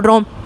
ahorro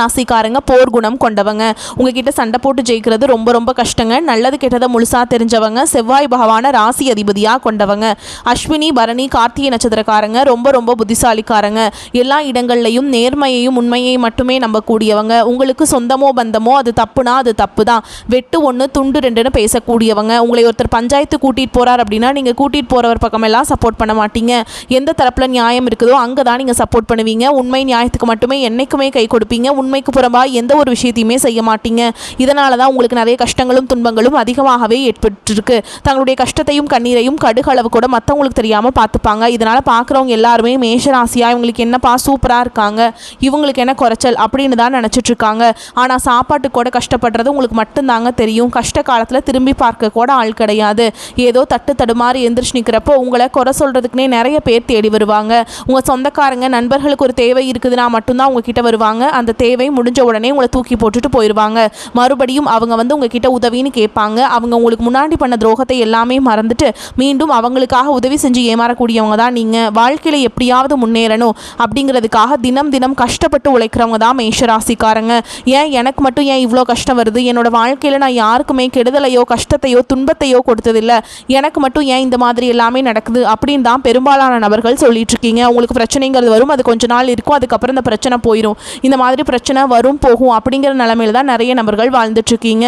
ராசிக்காரங்க போர் குணம் கொண்டவங்க. உங்ககிட்ட சண்டை போட்டு ஜெயிக்கிறது ரொம்ப ரொம்ப கஷ்டங்க. நல்லது கெட்டதை முழுசா தெரிஞ்சவங்க செவ்வாய் பகவான ராசி அதிபதியாக கொண்டவங்க. அஸ்வினி பரணி கார்த்திகை நட்சத்திரக்காரங்க ரொம்ப ரொம்ப புத்திசாலிக்காரங்க. எல்லா இடங்கள்லையும் நேர்மையையும் உண்மையையும் மட்டுமே நம்பக்கூடியவங்க. உங்களுக்கு சொந்தமோ பந்தமோ அது தப்புனா அது தப்பு தான் வெட்டு ஒன்று துண்டு ரெண்டுன்னு பேசக்கூடியவங்க. உங்களை ஒருத்தர் பஞ்சாயத்து கூட்டிகிட்டு போகிறார் அப்படின்னா நீங்கள் கூட்டிகிட்டு போகிறவர் பக்கமெல்லாம் சப்போர்ட் பண்ண மாட்டீங்க. எந்த தரப்பில் நியாயம் இருக்குதோ அங்கே தான் நீங்கள் சப்போர்ட் பண்ணுவீங்க. உண்மை நியாயத்துக்கு மட்டுமே என்னைக்குமே கை கொடுப்பீங்க. உண்மைக்கு புறம்பாக எந்த ஒரு விஷயத்தையுமே செய்ய மாட்டீங்க. இதனால தான் உங்களுக்கு நிறைய கஷ்டங்களும் துன்பங்களும் அதிகமாகவே ஏற்பட்டிருக்கு. தங்களுடைய கஷ்டத்தையும் கண்ணீரையும் கடுகளவு கூட மற்றவங்களுக்கு தெரியாமல் பார்த்துப்பாங்க. இதனால் பார்க்குறவங்க எல்லாருமே மேஷராசியாக இவங்களுக்கு என்னப்பா சூப்பராக இருக்காங்க இவங்களுக்கு என்ன குறைச்சல் அப்படின்னு தான் நினச்சிட்ருக்காங்க. ஆனால் சாப்பாட்டு கூட கஷ்டப்படுறது உங்களுக்கு மட்டும்தாங்க தெரியும். கஷ்ட காலத்தில் திரும்பி பார்க்க கூட ஆள் கிடையாது. ஏதோ தட்டு தடுமாறி எந்திரிச்சு நிற்கிறப்போ உங்களை குறை சொல்கிறதுக்குனே நிறைய பேர் தேடி வருவாங்க. உங்கள் சொந்தக்காரங்க நண்பர்களுக்கு ஒரு தேவை இருக்குதுன்னா மட்டும்தான் உங்ககிட்ட வருவாங்க. அந்த அந்த தேவை முடிஞ்ச உடனே உங்களை தூக்கி போட்டுட்டு போயிடுவாங்க மறுபடியும் அவங்க வந்து உங்ககிட்ட உதவின்னு கேட்பாங்க. அவங்க உங்களுக்கு முன்னாடி பண்ண துரோகத்தை எல்லாமே மறந்துட்டு மீண்டும் அவங்களுக்காக உதவி செஞ்சு ஏமாறக்கூடியவங்க தான் நீங்கள் வாழ்க்கையில் எப்படியாவது முன்னேறணும் அப்படிங்கிறதுக்காக தினம் தினம் கஷ்டப்பட்டு உழைக்கிறவங்க தான் மேஷராசிக்காரங்க. ஏன் எனக்கு மட்டும் ஏன் இவ்வளோ கஷ்டம் வருது? என்னோட வாழ்க்கையில் நான் யாருக்குமே கெடுதலையோ கஷ்டத்தையோ துன்பத்தையோ கொடுத்ததில்லை. எனக்கு மட்டும் ஏன் இந்த மாதிரி எல்லாமே நடக்குது அப்படின்னு தான் பெரும்பாலான நபர்கள் சொல்லிட்டு இருக்கீங்க. உங்களுக்கு பிரச்சனைங்கிறது வரும். அது கொஞ்ச நாள் இருக்கும். அதுக்கப்புறம் இந்த பிரச்சனை போயிடும் இந்த மாதிரி பிரச்சனை வரும் போகும் அப்படிங்கிற நிலமையில தான் நிறைய நபர்கள் வாழ்ந்துட்டு இருக்கீங்க.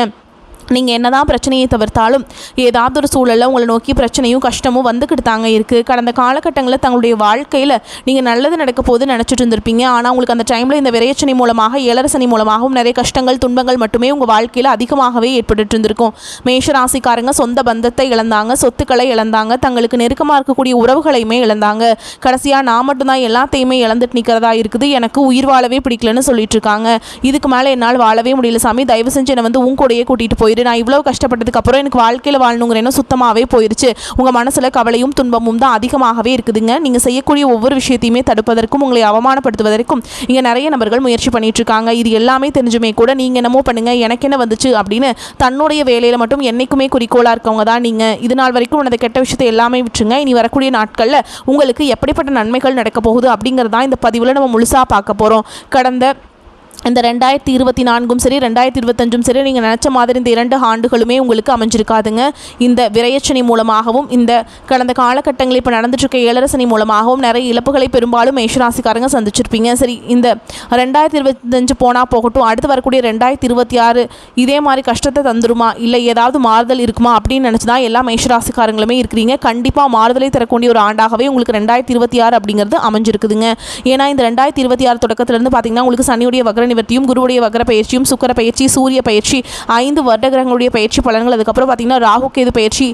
நீங்கள் என்ன தான் பிரச்சனையை தவிர்த்தாலும் ஏதாவது ஒரு சூழலில் உங்களை நோக்கி பிரச்சனையும் கஷ்டமும் வந்துக்கிட்டு தாங்க இருக்குது கடந்த காலகட்டங்களில் தங்களுடைய வாழ்க்கையில் நீங்கள் நல்லது நடக்க போது நினச்சிட்டு இருந்திருப்பீங்க. ஆனால் உங்களுக்கு அந்த டைமில் இந்த விரையச்சனை மூலமாக ஏழரசனி மூலமாகவும் நிறைய கஷ்டங்கள் துன்பங்கள் மட்டுமே உங்கள் வாழ்க்கையில் அதிகமாகவே ஏற்பட்டுட்டு இருந்திருக்கும். மேஷ ராசிக்காரங்க சொந்த பந்தத்தை இழந்தாங்க சொத்துக்களை இழந்தாங்க தங்களுக்கு நெருக்கமாக இருக்கக்கூடிய உறவுகளையுமே இழந்தாங்க. கடைசியாக நான் மட்டும்தான் எல்லாத்தையுமே இழந்துட்டு நிற்கிறதா இருக்குது. எனக்கு உயிர் வாழவே பிடிக்கலன்னு சொல்லிட்டு இருக்காங்க. இதுக்கு மேலே என்னால் வாழவே முடியல சாமி. தயவு செஞ்சு என்னை வந்து உன் கூடையே கூட்டிகிட்டு போயிரு. நான் இவ்வளோ கஷ்டப்பட்டதுக்கு அப்புறம் எனக்கு வாழ்க்கையில் வாழணுங்கிற எண்ணம் சுத்தமாகவே போயிருச்சு. உங்கள் மனசில் கவலையும் துன்பமும் தான் அதிகமாகவே இருக்குதுங்க. நீங்கள் செய்யக்கூடிய ஒவ்வொரு விஷயத்தையுமே தடுப்பதற்கும் உங்களை அவமானப்படுத்துவதற்கும் இங்கே நிறைய நபர்கள் முயற்சி பண்ணிட்டு இருக்காங்க. இது எல்லாமே தெரிஞ்சுமே கூட நீங்கள் என்னமோ பண்ணுங்கள் எனக்கு என்ன வந்துச்சு? அப்படின்னு தன்னுடைய வேலையில் மட்டும் என்றைக்குமே குறிக்கோளாக இருக்கவங்க தான் நீங்கள் இது நாள் வரைக்கும் உனது கெட்ட விஷயத்தை எல்லாமே விட்டுருங்க. இனி வரக்கூடிய நாட்களில் உங்களுக்கு எப்படிப்பட்ட நன்மைகள் நடக்க போகுது அப்படிங்கிறது தான் இந்த பதிவில் நம்ம முழுசாக பார்க்க போகிறோம் கடந்த இந்த ரெண்டாயிரத்தி இருபத்தி நான்கும் சரி ரெண்டாயிரத்தி இருபத்தஞ்சும் சரி நீங்கள் நினச்ச மாதிரி இந்த இரண்டு ஆண்டுகளுமே உங்களுக்கு அமைஞ்சிருக்காதுங்க. இந்த விரையச்சனை மூலமாகவும் இந்த கடந்த காலகட்டங்களில் இப்போ நடந்துட்டுருக்க ஏழரசனி மூலமாகவும் நிறைய இழப்புகளை பெரும்பாலும் மேஷராசிக்காரங்க சந்திச்சிருப்பீங்க. சரி இந்த ரெண்டாயிரத்தி இருபத்தஞ்சு போனால் போகட்டும் அடுத்து வரக்கூடிய ரெண்டாயிரத்தி இருபத்தி ஆறு இதே மாதிரி கஷ்டத்தை தந்துருமா? இல்லை ஏதாவது மாறுதல் இருக்குமா? அப்படின்னு நினச்சி தான் எல்லா மேஷராசிக்காரங்களுமே இருக்கிறீங்க. கண்டிப்பாக மாறுதலை தரக்கூடிய ஒரு ஆண்டாகவே உங்களுக்கு ரெண்டாயிரத்தி இருபத்தி ஆறு அப்படிங்கிறது அமைஞ்சிருக்குதுங்க. ஏன்னா இந்த ரெண்டாயிரத்தி இருபத்தி ஆறு தொடக்கத்துலேருந்து பார்த்தீங்கன்னா உங்களுக்கு சனியுடைய வக்ர நிவர்த்தியும் குருவுடைய வக்கர பயிற்சியும் சுக்கர பயிற்சி சூரிய பயிற்சி ஐந்து வருட கிரகங்களுடைய பயிற்சி பலன்கள். அதுக்கப்புறம் பார்த்தீங்கன்னா ராகு கேது பயிற்சி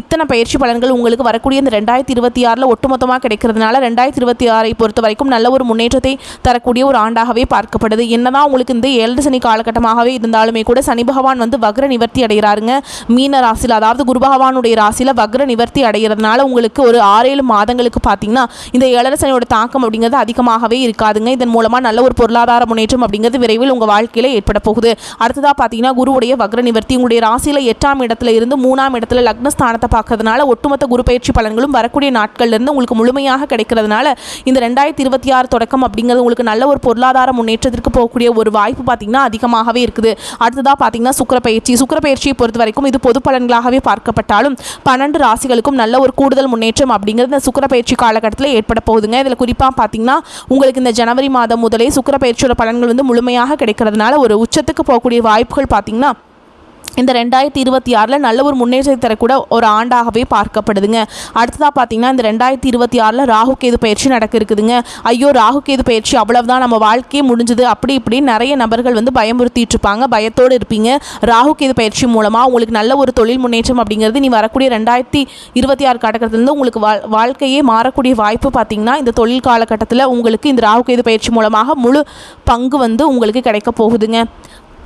இத்தனை பயிற்சி பலன்கள் உங்களுக்கு வரக்கூடிய இந்த ரெண்டாயிரத்தி இருபத்தி ஆறில் ஒட்டுமொத்தமாக கிடைக்கிறதுனால ரெண்டாயிரத்தி இருபத்தி ஆறை பொறுத்த வரைக்கும் நல்ல ஒரு முன்னேற்றத்தை தரக்கூடிய ஒரு ஆண்டாகவே பார்க்கப்படுது. என்னதான் உங்களுக்கு இந்த ஏழு சனி காலகட்டமாகவே இருந்தாலுமே கூட சனி பகவான் வந்து வக்ர நிவர்த்தி அடைகிறாருங்க. மீன ராசியில் அதாவது குரு பகவானுடைய ராசியில் வக்ர நிவர்த்தி அடைகிறதுனால உங்களுக்கு ஒரு ஆறேழு மாதங்களுக்கு பார்த்தீங்கன்னா இந்த ஏழரை சனியோட தாக்கம் அப்படிங்கிறது அதிகமாகவே இருக்காதுங்க. இதன் மூலமாக நல்ல ஒரு பொருளாதார முன்னேற்றம் அப்படிங்கிறது அப்படிங்கிறது விரைவில் உங்கள் வாழ்க்கையில் ஏற்பட போகுது. அடுத்ததாக பார்த்தீங்கன்னா குருவுடைய வக்ர நிவர்த்தி உங்களுடைய ராசியில் எட்டாம் இடத்துல இருந்து மூணாம் இடத்துல லக்னஸ்தானத்தை பார்க்கறதுனால ஒட்டுமொத்த குரு பயிற்சி பலன்களும் வரக்கூடிய நாட்கள்லேருந்து உங்களுக்கு முழுமையாக கிடைக்கிறதுனால இந்த ரெண்டாயிரத்தி இருபத்தி ஆறு தொடக்கம் அப்படிங்கிறது உங்களுக்கு நல்ல ஒரு பொருளாதார முன்னேற்றத்திற்கு போகக்கூடிய ஒரு வாய்ப்பு பார்த்தீங்கன்னா அதிகமாகவே இருக்குது. அடுத்ததாக பார்த்தீங்கன்னா சுக்கர பயிற்சி. சுக்கர பயிற்சியை பொறுத்த வரைக்கும் இது பொது பலன்களாகவே பார்க்கப்பட்டாலும் பன்னெண்டு ராசிகளுக்கும் நல்ல ஒரு கூடுதல் முன்னேற்றம் அப்படிங்கிறது இந்த சுக்கிர பயிற்சி காலகட்டத்தில் ஏற்பட போகுதுங்க. இதில் குறிப்பாக பார்த்தீங்கன்னா உங்களுக்கு இந்த ஜனவரி மாதம் முதலே சுக்கிர பயிற்சியோட பலன்கள் வந்து முழுமையாக கிடைக்கிறதுனால ஒரு உச்சத்துக்கு போகக்கூடிய வாய்ப்புகள் பார்த்திங்கன்னா இந்த ரெண்டாயிரத்தி இருபத்தி ஆறில் நல்ல ஒரு முன்னேற்றத்தை தரக்கூட ஒரு ஆண்டாகவே பார்க்கப்படுதுங்க. அடுத்ததாக பார்த்தீங்கன்னா இந்த ரெண்டாயிரத்தி இருபத்தி ஆறில் ராகு கேது பயிற்சி நடக்க இருக்குதுங்க ஐயோ ராகு கேது பயிற்சி அவ்வளவுதான் நம்ம வாழ்க்கையே முடிஞ்சது. அப்படி இப்படி நிறைய நபர்கள் வந்து பயமுறுத்திட்டு இருப்பாங்க பயத்தோடு இருப்பீங்க. ராகு கேது பயிற்சி மூலமாக உங்களுக்கு நல்ல ஒரு தொழில் முன்னேற்றம் அப்படிங்கிறது நீ வரக்கூடிய ரெண்டாயிரத்தி இருபத்தி ஆறு காலகட்டத்திலேருந்து உங்களுக்கு வா வாழ்க்கையே மாறக்கூடிய வாய்ப்பு பார்த்தீங்கன்னா இந்த தொழில் காலகட்டத்தில் உங்களுக்கு இந்த ராகு கேது பயிற்சி மூலமாக முழு பங்கு வந்து உங்களுக்கு கிடைக்க போகுதுங்க.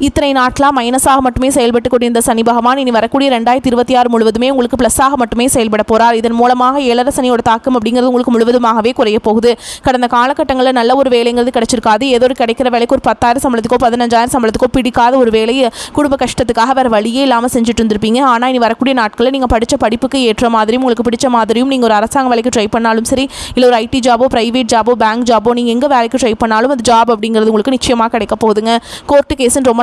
இத்தனை நாட்களாக மைனஸாக மட்டுமே செயல்பட்டு கொண்டிருந்த சனி பகவான் இனி வரக்கூடிய ரெண்டாயிரத்தி இருபத்தி ஆறு முழுவதுமே உங்களுக்கு ப்ளஸ்ஸாக மட்டுமே செயல்பட போகிறார் இதன் மூலமாக ஏழரை சனியோட தாக்கம் அப்படிங்கிறது உங்களுக்கு முழுவதுமாகவே குறைய போகுது. கடந்த காலகட்டங்களில் நல்ல ஒரு வேலைங்கிறது கிடைச்சிருக்காது. ஏதோ ஒரு கிடைக்கிற வேலைக்கு ஒரு பத்தாயிரம் சம்பளத்துக்கோ பதினஞ்சாயிரம் சம்பளத்துக்கோ பிடிக்காத ஒரு வேலையை குடும்ப கஷ்டத்துக்காக வேறு வழியே இல்லாமல் செஞ்சுட்டு இருந்திருப்பீங்க ஆனால் இனி வரக்கூடிய நாட்களில் நீங்கள் படித்த படிப்புக்கு ஏற்ற மாதிரியும் உங்களுக்கு பிடிச்ச மாதிரியும் நீங்கள் ஒரு அரசாங்க வேலைக்கு ட்ரை பண்ணாலும் சரி இல்லை ஒரு ஐடி ஜாபோ ப்ரைவேட் ஜாபோ பேங்க் ஜாபோ நீங்கள் எங்கே வேலைக்கு ட்ரை பண்ணாலும் அது ஜாப் அப்படிங்கிறது உங்களுக்கு நிச்சயமாக கிடைக்க போகுதுங்க. கோர்ட்டு கேஸ்ன்னு ரொம்ப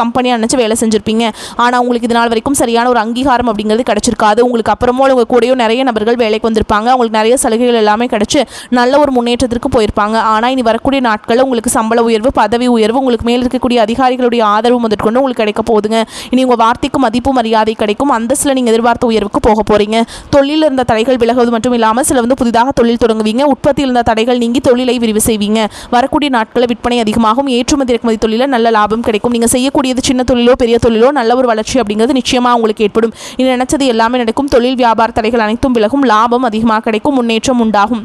கம்பெனி நினச்சி வேலை செஞ்சுருப்பீங்க. ஆனால் உங்களுக்கு இது நாள் வரைக்கும் சரியான ஒரு அங்கீகாரம் அப்படிங்கிறது கிடைச்சிருக்காது. உங்களுக்கு அப்புறமோ உங்கள் கூடயோ நிறைய நபர்கள் வேலைக்கு வந்திருப்பாங்க. அவங்களுக்கு நிறைய சலுகைகள் எல்லாமே கிடைச்சு நல்ல ஒரு முன்னேற்றத்திற்கு போயிருப்பாங்க. ஆனால் இனி வரக்கூடிய நாட்களில் உங்களுக்கு சம்பள உயர்வு பதவி உயர்வு உங்களுக்கு மேல் இருக்கக்கூடிய அதிகாரிகளுடைய ஆதரவு முதற்கொண்டு உங்களுக்கு கிடைக்க போகுதுங்க. இனி உங்கள் வார்த்தைக்கு மதிப்பு மரியாதை கிடைக்கும். அந்தஸ்தில் நீங்கள் எதிர்பார்த்த உயர்வுக்கு போக போகிறீங்க தொழிலில் இருந்த தடைகள் விலகுவது மட்டும் இல்லாமல் சில வந்து புதிதாக தொழில் தொடங்குவீங்க. உற்பத்தியில் இருந்த தடைகள் நீங்கி தொழிலை விரிவு செய்வீங்க. வரக்கூடிய நாட்களில் விற்பனை அதிகமாகும். ஏற்றுமதி இறக்குமதி தொழிலில் நல்ல லாபம் கிடைக்கும். நீங்கள் செய்யக்கூடிய செய்யக்கூடியது சின்ன தொழிலோ பெரிய தொழிலோ நல்ல ஒரு வளர்ச்சி அப்படிங்கிறது நிச்சயமாக உங்களுக்கு ஏற்படும். இது நினைச்சது எல்லாமே நடக்கும். தொழில் வியாபார தடைகள் அனைத்தும் விலகும். லாபம் அதிகமாக கிடைக்கும். முன்னேற்றம் உண்டாகும்.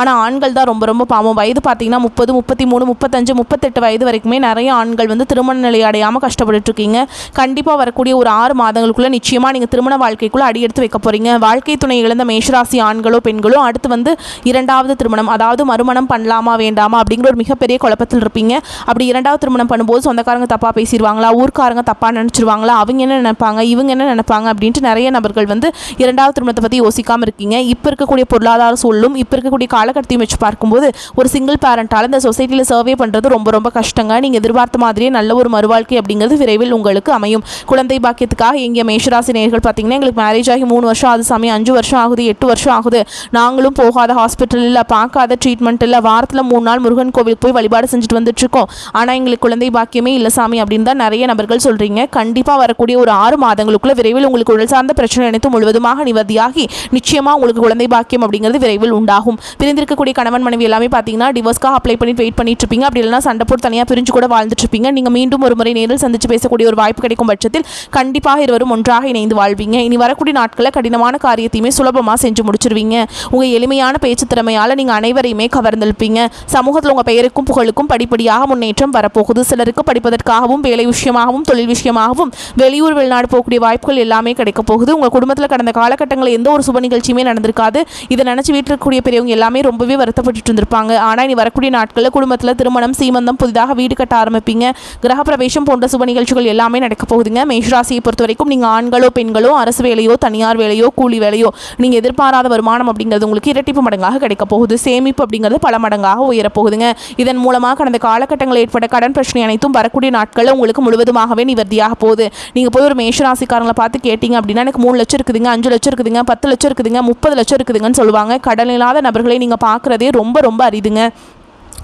ஆனால் ஆண்கள் தான் ரொம்ப ரொம்ப பாவம். வயது பார்த்தீங்கன்னா முப்பது முப்பத்தி மூணு முப்பத்தஞ்சு முப்பத்தெட்டு வயது வரைக்குமே நிறைய ஆண்கள் வந்து திருமண நிலை அடையாமல் கஷ்டப்பட்டுட்டு இருக்கீங்க. கண்டிப்பாக வரக்கூடிய ஒரு ஆறு மாதங்களுக்குள்ளே நிச்சயமாக நீங்கள் திருமண வாழ்க்கைக்குள்ளே அடி எடுத்து வைக்க போகிறீங்க வாழ்க்கை துணை இழந்த மேஷராசி ஆண்களோ பெண்களோ அடுத்து வந்து இரண்டாவது திருமணம் அதாவது மறுமணம் பண்ணலாமா வேண்டாமா அப்படிங்கிற ஒரு மிகப்பெரிய குழப்பத்தில் இருப்பீங்க. அப்படி இரண்டாவது திருமணம் பண்ணும்போது சொந்தக்காரங்க தப்பாக பேசிடுவாங்களா ஊர்க்காரங்க தப்பாக நினச்சிருவாங்களா அவங்க என்ன நினைப்பாங்க இவங்க என்ன நினைப்பாங்க அப்படின்ட்டு நிறைய நபர்கள் வந்து இரண்டாவது திருமணத்தை பற்றி யோசிக்காமல் இருக்கீங்க. இப்போ இருக்கக்கூடிய பொருளாதார சூழலும் இப்போ இருக்கக்கூடிய காலகட்டத்தையும் வச்சு பார்க்கும்போது ஒரு சிங்கிள் பேரண்டால் இந்த சொசைட்டியில் சர்வே பண்ணுறது ரொம்ப ரொம்ப கஷ்டங்க. நீங்கள் எதிர்பார்த்த மாதிரியே நல்ல ஒரு மறுவாழ்க்கை அப்படிங்கிறது விரைவில் உங்களுக்கு அமையும். குழந்தை பாக்கியத்துக்காக எங்கே மேஷராசி நேர்கள் பார்த்தீங்கன்னா எங்களுக்கு மேரேஜ் ஆகி மூணு வருஷம் ஆகுது சாமி அஞ்சு வருஷம் ஆகுது எட்டு வருஷம் ஆகுது. நாங்களும் போகாத ஹாஸ்பிட்டல் இல்லை பார்க்காத ட்ரீட்மெண்ட் இல்லை வாரத்தில் மூணு நாள் முருகன் கோவிலுக்கு போய் வழிபாடு செஞ்சுட்டு வந்துட்டுருக்கோம். ஆனால் எங்களுக்கு குழந்தை பாக்கியமே இல்லை சாமி அப்படின்னு தான் நிறைய நபர்கள் சொல்கிறீங்க கண்டிப்பாக வரக்கூடிய ஒரு ஆறு மாதங்களுக்குள்ள விரைவில் உங்களுக்கு உடல் சார்ந்த பிரச்சனை அனைத்து முழுவதுமாக நிவர்த்தியாகி நிச்சயமாக உங்களுக்கு குழந்தை பாக்கியம் அப்படிங்கிறது விரைவில் உண்டாகும். பிரிந்திருக்கக்கூடிய கணவன் மனைவி எல்லாமே பார்த்தீங்கன்னா டிவோர்ஸ்க்காக அப்ளை பண்ணி வெயிட் பண்ணிட்டு இருப்பீங்க. அப்படி இல்லைனா சண்டை போட்டு தனியாக பிரிஞ்சு கூட வாழ்ந்துட்டு இருப்பீங்க. நீங்கள் மீண்டும் ஒரு முறை நேரில் சந்திச்சு பேசக்கூடிய ஒரு வாய்ப்பு கிடைக்கும் பட்சத்தில் கண்டிப்பாக இருவரும் ஒன்றாக இணைந்து வாழ்வீங்க. இனி வரக்கூடிய நாட்களில் கடினமான காரியத்தையுமே சுலபமாக செஞ்சு முடிச்சிருவீங்க. உங்கள் எளிமையான பேச்சு திறமையால் நீங்கள் அனைவரையுமே கவர்ந்திருப்பீங்க சமூகத்தில் உங்கள் பெயருக்கும் புகழுக்கும் படிப்படியாக முன்னேற்றம் வரப்போகுது. சிலருக்கு படிப்பதற்காகவும் வேலை விஷயமாகவும் தொழில் விஷயமாகவும் வெளியூர் வெளிநாடு போகக்கூடிய வாய்ப்புகள் எல்லாமே கிடைக்க போகுது. உங்கள் குடும்பத்தில் கடந்த காலகட்டங்களில் எந்த ஒரு சுப நிகழ்ச்சியுமே நடந்திருக்காது. இதை நினச்சி வீட்டில் இருக்கக்கூடிய பெரியவங்க எல்லாம் எல்லாமே ரொம்பவே வருத்தப்பட்டு இருந்திருப்பாங்க. ஆனால் இனி வரக்கூடிய நாட்களில் குடும்பத்தில் திருமணம் சீமந்தம் புதிதாக வீடு கட்ட ஆரம்பிப்பீங்க. கிரகப்பிரவேசம் போன்ற சுப நிகழ்ச்சிகள் எல்லாமே நடக்க போகுதுங்க. மேஷராசியை பொறுத்த வரைக்கும் நீங்கள் ஆண்களோ பெண்களோ அரசு வேலையோ தனியார் வேலையோ கூலி வேலையோ நீங்கள் எதிர்பாராத வருமானம் அப்படிங்கிறது உங்களுக்கு இரட்டிப்பு மடங்காக கிடைக்க போகுது. சேமிப்பு அப்படிங்கிறது பல மடங்காக உயரப்போகுதுங்க இதன் மூலமாக கடந்த காலகட்டங்களில் ஏற்பட்ட கடன் பிரச்சனை அனைத்தும் வரக்கூடிய நாட்களில் உங்களுக்கு முழுவதுமாகவே நிவர்த்தியாக போகுது. நீங்கள் போய் ஒரு மேஷராசிக்காரங்களை பார்த்து கேட்டிங்க அப்படின்னா எனக்கு மூணு லட்சம் இருக்குதுங்க அஞ்சு லட்சம் இருக்குதுங்க பத்து லட்சம் இருக்குதுங்க முப்பது லட்சம் இருக்குதுங்கன்னு சொல்லுவாங்க. கடன் இல்லாத நபர்களை நீங்கள் பார்க்குறதே ரொம்ப ரொம்ப அரிதுங்க.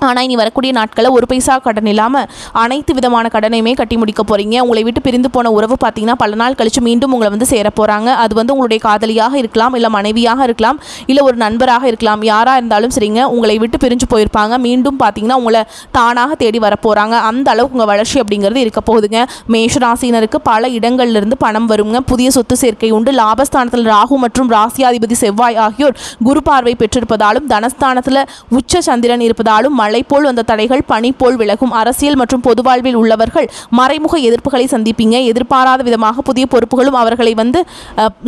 ஆனால் இனி வரக்கூடிய நாட்களில் ஒரு பைசா கடன் இல்லாமல் அனைத்து விதமான கடனையுமே கட்டி முடிக்க போகிறீங்க உங்களை விட்டு பிரிந்து போன உறவு பார்த்தீங்கன்னா பல நாள் கழித்து மீண்டும் உங்களை வந்து சேர போகிறாங்க அது வந்து உங்களுடைய காதலியாக இருக்கலாம் இல்லை மனைவியாக இருக்கலாம் இல்லை ஒரு நண்பராக இருக்கலாம் யாராக இருந்தாலும் சரிங்க உங்களை விட்டு பிரிஞ்சு போயிருப்பாங்க. மீண்டும் பார்த்தீங்கன்னா உங்களை தானாக தேடி வரப்போகிறாங்க அந்த அளவுக்கு உங்கள் வளர்ச்சி அப்படிங்கிறது இருக்க போகுதுங்க. மேஷராசினருக்கு பல இடங்கள்லேருந்து பணம் வருங்க. புதிய சொத்து சேர்க்கை உண்டு. லாபஸ்தானத்தில் ராகு மற்றும் ராசியாதிபதி செவ்வாய் ஆகியோர் குரு பார்வை பெற்றிருப்பதாலும் தனஸ்தானத்தில் உச்ச சந்திரன் இருப்பதாலும் மழை போல் வந்த தடைகள் பனி போல் விலகும். அரசியல் மற்றும் பொது வாழ்வில் உள்ளவர்கள் மறைமுக எதிர்ப்புகளை சந்திப்பீங்க. எதிர்பாராத விதமாக புதிய பொறுப்புகளும் அவர்களை வந்து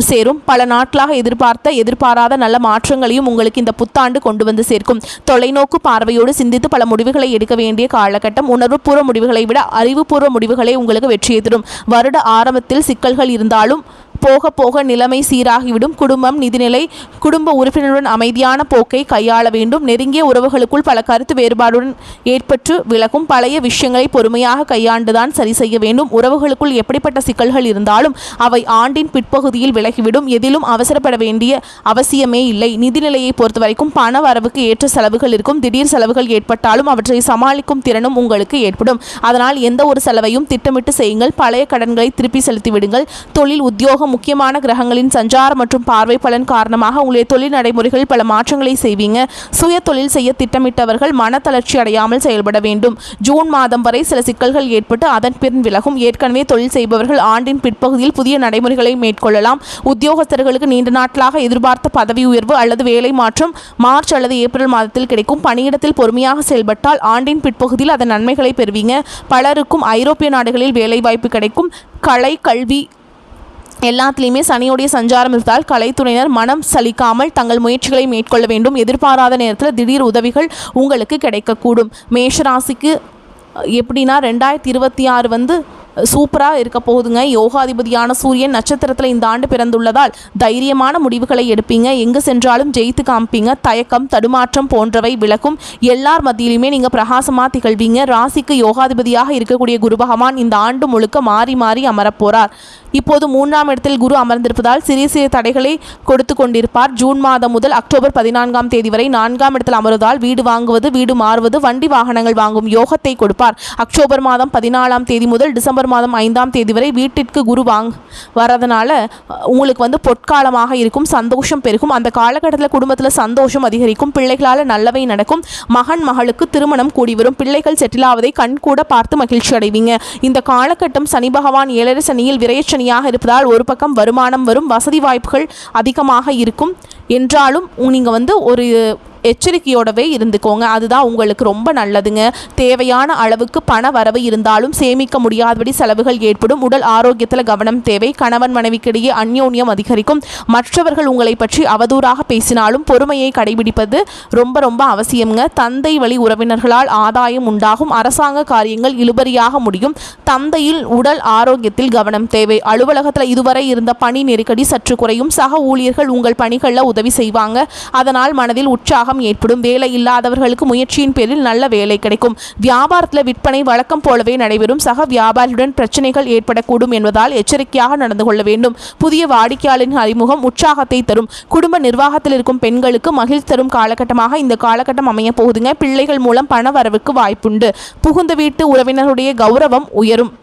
சேரும். பல நாட்களாக எதிர்பார்த்த எதிர்பாராத நல்ல மாற்றங்களையும் உங்களுக்கு இந்த புத்தாண்டு கொண்டு வந்து சேர்க்கும். தொலைநோக்கு பார்வையோடு சிந்தித்து பல முடிவுகளை எடுக்க வேண்டிய காலகட்டம். உணர்வுபூர்வ முடிவுகளை விட அறிவுபூர்வ முடிவுகளே உங்களுக்கு வெற்றியை தரும். வருட ஆரம்பத்தில் சிக்கல்கள் இருந்தாலும் போக போக நிலைமை சீராகிவிடும். குடும்பம் நிதிநிலை குடும்ப உறுப்பினருடன் அமைதியான போக்கை கையாள வேண்டும். நெருங்கிய உறவுகளுக்குள் பல கருத்து வேறுபாடுடன் ஏற்பட்டு விலகும். பழைய விஷயங்களை பொறுமையாக கையாண்டுதான் சரி செய்ய வேண்டும். உறவுகளுக்குள் எப்படிப்பட்ட சிக்கல்கள் இருந்தாலும் அவை ஆண்டின் பிற்பகுதியில் விலகிவிடும். எதிலும் அவசரப்பட வேண்டிய அவசியமே இல்லை. நிதிநிலையை பொறுத்த வரைக்கும் பண வரவுக்கு ஏற்ற செலவுகள் இருக்கும். திடீர் செலவுகள் ஏற்பட்டாலும் அவற்றை சமாளிக்கும் திறனும் உங்களுக்கு ஏற்படும். அதனால் எந்த ஒரு செலவையும் திட்டமிட்டு செய்யுங்கள். பழைய கடன்களை திருப்பி செலுத்திவிடுங்கள். தொழில் உத்தியோகம் முக்கியமான கிரகங்களின் சஞ்சாரம் மற்றும் பார்வை பலன் காரணமாக உங்களுடைய தொழில் நடைமுறைகளில் பல மாற்றங்களை செய்வீங்க. சுய தொழில் செய்ய திட்டமிட்டவர்கள் மன தளர்ச்சி அடையாமல் செயல்பட வேண்டும். ஜூன் மாதம் வரை சில சிக்கல்கள் ஏற்பட்டு அதன் பின் விலகும். ஏற்கனவே தொழில் செய்பவர்கள் ஆண்டின் பிற்பகுதியில் புதிய நடைமுறைகளை மேற்கொள்ளலாம். உத்தியோகஸ்தர்களுக்கு நீண்ட நாட்களாக எதிர்பார்த்த பதவி உயர்வு அல்லது வேலை மாற்றம் மார்ச் அல்லது ஏப்ரல் மாதத்தில் கிடைக்கும். பணியிடத்தில் பொறுமையாக செயல்பட்டால் ஆண்டின் பிற்பகுதியில் அதன் நன்மைகளை பெறுவீங்க. பலருக்கும் ஐரோப்பிய நாடுகளில் வேலைவாய்ப்பு கிடைக்கும். கலை கல்வி எல்லாத்திலையுமே சனியுடைய சஞ்சாரம் இருந்தால் கலைத்துறையினர் மனம் சலிக்காமல் தங்கள் முயற்சிகளை மேற்கொள்ள வேண்டும். எதிர்பாராத நேரத்தில் திடீர் உதவிகள் உங்களுக்கு கிடைக்கக்கூடும். மேஷராசிக்கு எப்படின்னா ரெண்டாயிரத்தி இருபத்தி ஆறு வந்து சூப்பராக இருக்க போகுதுங்க. யோகாதிபதியான சூரியன் நட்சத்திரத்தில் இந்த ஆண்டு பிறந்துள்ளதால் தைரியமான முடிவுகளை எடுப்பீங்க. எங்கு சென்றாலும் ஜெயித்து காமிப்பீங்க தயக்கம் தடுமாற்றம் போன்றவை விளக்கும் எல்லார் மத்தியிலுமே நீங்கள் பிரகாசமாக திகழ்வீங்க. ராசிக்கு யோகாதிபதியாக இருக்கக்கூடிய குரு பகவான் இந்த ஆண்டு முழுக்க மாறி மாறி அமரப்போறார் இப்போது மூன்றாம் இடத்தில் குரு அமர்ந்திருப்பதால் சிறிய சிறிய தடைகளை கொடுத்து கொண்டிருப்பார். ஜூன் மாதம் முதல் அக்டோபர் பதினான்காம் தேதி வரை நான்காம் இடத்தில் அமர்வதால் வீடு வாங்குவது வீடு மாறுவது வண்டி வாகனங்கள் வாங்கும் யோகத்தை கொடுப்பார். அக்டோபர் மாதம் பதினாலாம் தேதி முதல் டிசம்பர் மாதம் ஐந்தாம் தேதி வரை வீட்டிற்கு குரு வாங் வர்றதுனால உங்களுக்கு வந்து பொற்காலமாக இருக்கும் சந்தோஷம் பெருகும். அந்த காலகட்டத்தில் குடும்பத்தில் சந்தோஷம் அதிகரிக்கும் பிள்ளைகளால் நல்லவை நடக்கும் மகன் மகளுக்கு திருமணம் கூடி வரும் பிள்ளைகள் செட்டில் ஆவதை கண் கூட பார்த்து மகிழ்ச்சி அடைவீங்க. இந்த காலகட்டம் சனி பகவான் ஏழரை சனியில் விரயச்சனியாக இருப்பதால் ஒரு பக்கம் வருமானம் வரும் வசதி வாய்ப்புகள் அதிகமாக இருக்கும். என்றாலும் நீங்கள் வந்து ஒரு எச்சரிக்கையோடவே இருந்துக்கோங்க. அதுதான் உங்களுக்கு ரொம்ப நல்லதுங்க. தேவையான அளவுக்கு பண வரவு இருந்தாலும் சேமிக்க முடியாதபடி செலவுகள் ஏற்படும். உடல் ஆரோக்கியத்தில் கவனம் தேவை. கணவன் மனைவிக்கிடையே அந்யோன்யம் அதிகரிக்கும். மற்றவர்கள் உங்களை பற்றி அவதூறாக பேசினாலும் பொறுமையை கடைபிடிப்பது ரொம்ப ரொம்ப அவசியம்ங்க. தந்தை வழி உறவினர்களால் ஆதாயம் உண்டாகும். அரசாங்க காரியங்கள் இழுபறியாக முடியும். தந்தையில் உடல் ஆரோக்கியத்தில் கவனம் தேவை. அலுவலகத்தில் இதுவரை இருந்த பணி நெருக்கடி சற்று குறையும். சக ஊழியர்கள் உங்கள் பணிகளில் உதவி செய்வாங்க. அதனால் மனதில் உற்சாகம் ஏற்படும் வேலை இல்லாதவர்களுக்கு முயற்சியின் பேரில் நல்ல வேலை கிடைக்கும். வியாபாரத்தில் விற்பனை வழக்கம் போலவே நடைபெறும். சக வியாபாரியுடன் பிரச்சனைகள் ஏற்படக்கூடும் என்பதால் எச்சரிக்கையாக நடந்து கொள்ள வேண்டும். புதிய வாடிக்கையாளரின் அறிமுகம் உற்சாகத்தை தரும். குடும்ப நிர்வாகத்தில் இருக்கும் பெண்களுக்கு மகிழ்ச்சி தரும் காலகட்டமாக இந்த காலகட்டம் அமைய போகுதுங்க. பிள்ளைகள் மூலம் பண வரவுக்கு வாய்ப்புண்டு. புகுந்த வீட்டு உறவினருடைய கௌரவம் உயரும்.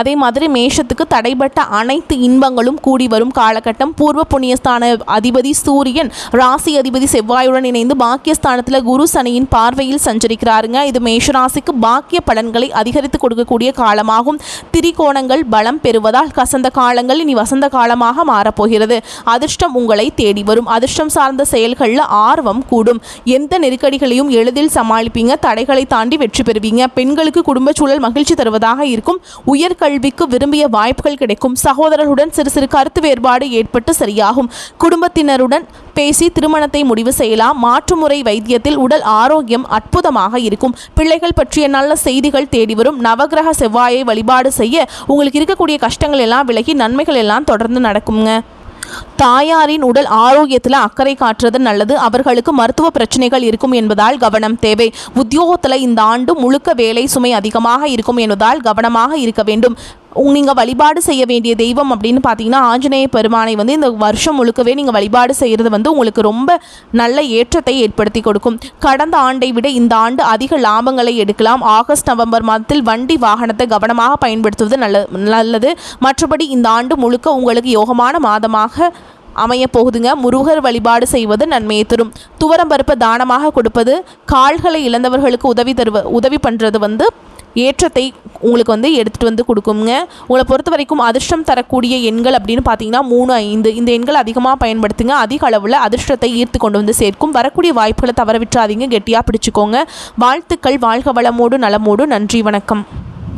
அதே மாதிரி மேஷத்துக்கு தடைப்பட்ட அனைத்து இன்பங்களும் கூடி வரும் காலகட்டம். பூர்வ புண்ணியஸ்தான அதிபதி சூரியன் ராசி அதிபதி செவ்வாயுடன் இணைந்து பாக்கியஸ்தானத்தில் குரு சனியின் பார்வையில் சஞ்சரிக்கிறாருங்க. இது மேஷராசிக்கு பாக்கிய பலன்களை அதிகரித்து கொடுக்கக்கூடிய காலமாகும். திரிகோணங்கள் பலம் பெறுவதால் கசந்த காலங்கள் இனி வசந்த காலமாக மாறப்போகிறது. அதிர்ஷ்டம் உங்களை தேடி வரும். அதிர்ஷ்டம் சார்ந்த செயல்களில் ஆர்வம் கூடும். எந்த நெருக்கடிகளையும் எளிதில் சமாளிப்பீங்க. தடைகளை தாண்டி வெற்றி பெறுவீங்க. பெண்களுக்கு குடும்ப சூழல் மகிழ்ச்சி தருவதாக இருக்கும். உயர் கல்விக்கு விரும்பிய வாய்ப்புகள் கிடைக்கும். சகோதரர்களுடன் சிறு சிறு கருத்து வேறுபாடு ஏற்பட்டு சரியாகும். குடும்பத்தினருடன் பேசி திருமணத்தை முடிவு செய்யலாம். மாற்றுமுறை வைத்தியத்தில் உடல் ஆரோக்கியம் அற்புதமாக இருக்கும். பிள்ளைகள் பற்றிய நல்ல செய்திகள் தேடி வரும். நவகிரக செவ்வாயை வழிபாடு செய்ய உங்களுக்கு இருக்கக்கூடிய கஷ்டங்கள் எல்லாம் விலகி நன்மைகள் எல்லாம் தொடர்ந்து நடக்குங்க தாயாரின் உடல் ஆரோக்கியத்தில் அக்கறை காட்டுறது நல்லது. அவர்களுக்கு மருத்துவ பிரச்சனைகள் இருக்கும் என்பதால் கவனம் தேவை. உத்தியோகத்தில் இந்த ஆண்டு முழுக்க வேலை சுமை அதிகமாக இருக்கும் என்பதால் கவனமாக இருக்க வேண்டும். நீங்கள் வழிபாடு செய்ய வேண்டிய தெய்வம் அப்படின்னு பார்த்தீங்கன்னா ஆஞ்சநேய பெருமானை வந்து இந்த வருஷம் முழுக்கவே நீங்கள் வழிபாடு செய்கிறது வந்து உங்களுக்கு ரொம்ப நல்ல ஏற்றத்தை ஏற்படுத்தி கொடுக்கும். கடந்த ஆண்டை விட இந்த ஆண்டு அதிக லாபங்களை எடுக்கலாம். ஆகஸ்ட் நவம்பர் மாதத்தில் வண்டி வாகனத்தை கவனமாக பயன்படுத்துவது நல்ல நல்லது. மற்றபடி இந்த ஆண்டு முழுக்க உங்களுக்கு யோகமான மாதமாக அமைய போகுதுங்க. முருகர் வழிபாடு செய்வது நன்மையை தரும். துவரம் பருப்பு தானமாக கொடுப்பது கால்களை இழந்தவர்களுக்கு உதவி தருவ உதவி பண்ணுறது வந்து ஏற்றத்தை உங்களுக்கு வந்து எடுத்துகிட்டு வந்து கொடுக்குங்க உங்களை பொறுத்த வரைக்கும் அதிர்ஷ்டம் தரக்கூடிய எண்கள் அப்படின்னு பார்த்தீங்கன்னா மூணு ஐந்து. இந்த எண்கள் அதிகமாக பயன்படுத்துங்க. அதிக அளவில் அதிர்ஷ்டத்தை ஈர்த்து கொண்டு வந்து சேர்க்கும். வரக்கூடிய வாய்ப்புகளை தவற விட்டுறாதீங்க. கெட்டியாக பிடிச்சிக்கோங்க. வாழ்த்துக்கள். வாழ்க வளமோடு நலமோடு. நன்றி. வணக்கம்.